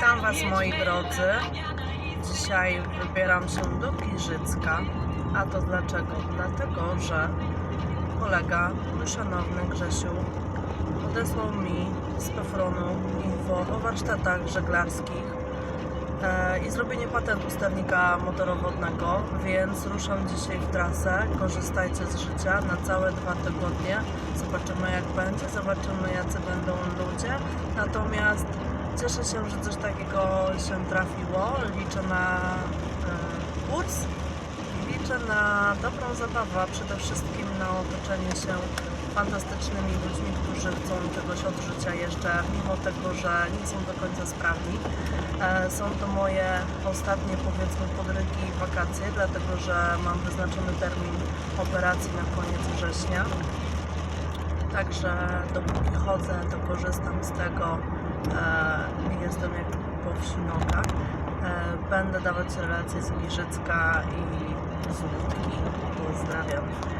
Witam Was moi drodzy. Dzisiaj wybieram się do Giżycka. A to dlaczego? Dlatego, że kolega, mój szanowny Grzesiu, odesłał mi z Pefronu info o warsztatach żeglarskich e, i zrobienie patentu sternika motorowodnego, więc ruszam dzisiaj w trasę. Korzystajcie z życia na całe dwa tygodnie. Zobaczymy jak będzie, zobaczymy jacy będą ludzie. Natomiast cieszę się, że coś takiego się trafiło. Liczę na e, kurs liczę na dobrą zabawę, przede wszystkim na otoczenie się fantastycznymi ludźmi, którzy chcą czegoś od życia jeszcze, mimo tego, że nie są do końca sprawni. E, Są to moje ostatnie, powiedzmy, podrygi i wakacje, dlatego że mam wyznaczony termin operacji na koniec września. Także dopóki chodzę, to korzystam z tego. E, jestem jak po wsi nogach. E, będę dawać relacje z Giżycka i z Łódki. Pozdrawiam.